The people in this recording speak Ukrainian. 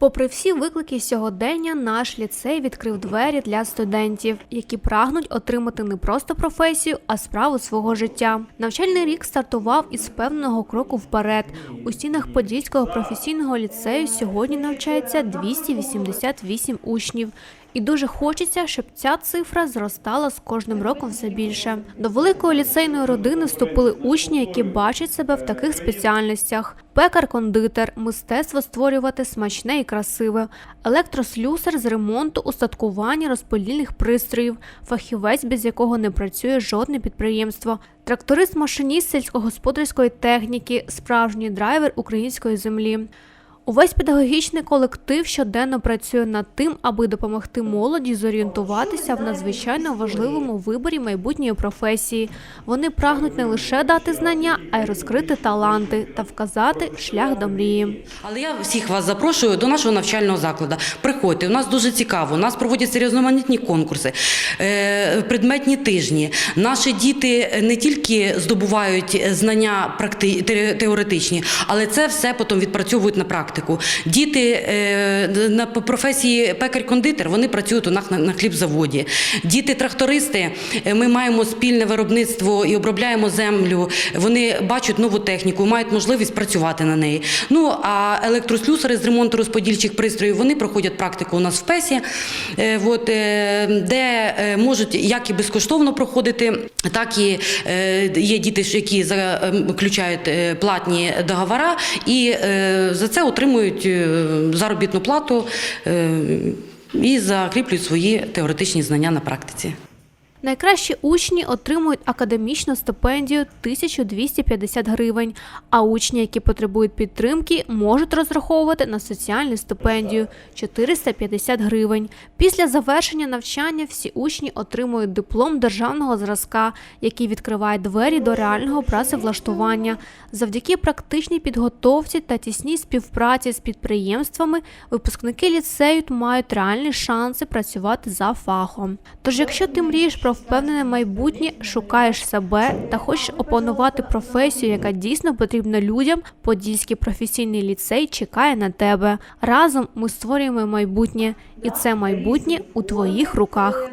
Попри всі виклики сьогодення, наш ліцей відкрив двері для студентів, які прагнуть отримати не просто професію, а справу свого життя. Навчальний рік стартував із певного кроку вперед. У стінах Подільського професійного ліцею сьогодні навчається 288 учнів. І дуже хочеться, щоб ця цифра зростала з кожним роком все більше. До великої ліцейної родини вступили учні, які бачать себе в таких спеціальностях: пекар-кондитер, мистецтво створювати смачне і красиве, електрослюсар з ремонту, устаткування розподільних пристроїв, фахівець, без якого не працює жодне підприємство, тракторист-машиніст сільськогосподарської техніки, справжній драйвер української землі. Увесь педагогічний колектив щоденно працює над тим, аби допомогти молоді зорієнтуватися в надзвичайно важливому виборі майбутньої професії. Вони прагнуть не лише дати знання, а й розкрити таланти та вказати шлях до мрії. Але я всіх вас запрошую до нашого навчального закладу. Приходьте, у нас дуже цікаво. У нас проводяться різноманітні конкурси, е, предметні тижні. Наші діти не тільки здобувають знання теоретичні, але це все потім відпрацьовують на практику. Діти е, на професії пекар-кондитер вони працюють у нас на, хлібзаводі. Діти трактористи, е, ми маємо спільне виробництво і обробляємо землю. Вони бачать нову техніку, мають можливість працювати на неї. Ну а електрослюсари з ремонту розподільчих пристроїв вони проходять практику у нас в ПЕСі, е, от, де можуть як і безкоштовно проходити, так і є діти, які заключають е, платні договори і за це отримують е, заробітну плату е, і закріплюють свої теоретичні знання на практиці. Найкращі учні отримують академічну стипендію 1250 гривень, а учні, які потребують підтримки, можуть розраховувати на соціальну стипендію 450 гривень. Після завершення навчання всі учні отримують диплом державного зразка, який відкриває двері до реального працевлаштування. Завдяки практичній підготовці та тісній співпраці з підприємствами випускники ліцею мають реальні шанси працювати за фахом. Тож, якщо ти мрієш про впевнене майбутнє, шукаєш себе та хочеш опанувати професію, яка дійсно потрібна людям, Подільський професійний ліцей чекає на тебе. Разом ми створюємо майбутнє, і це майбутнє у твоїх руках.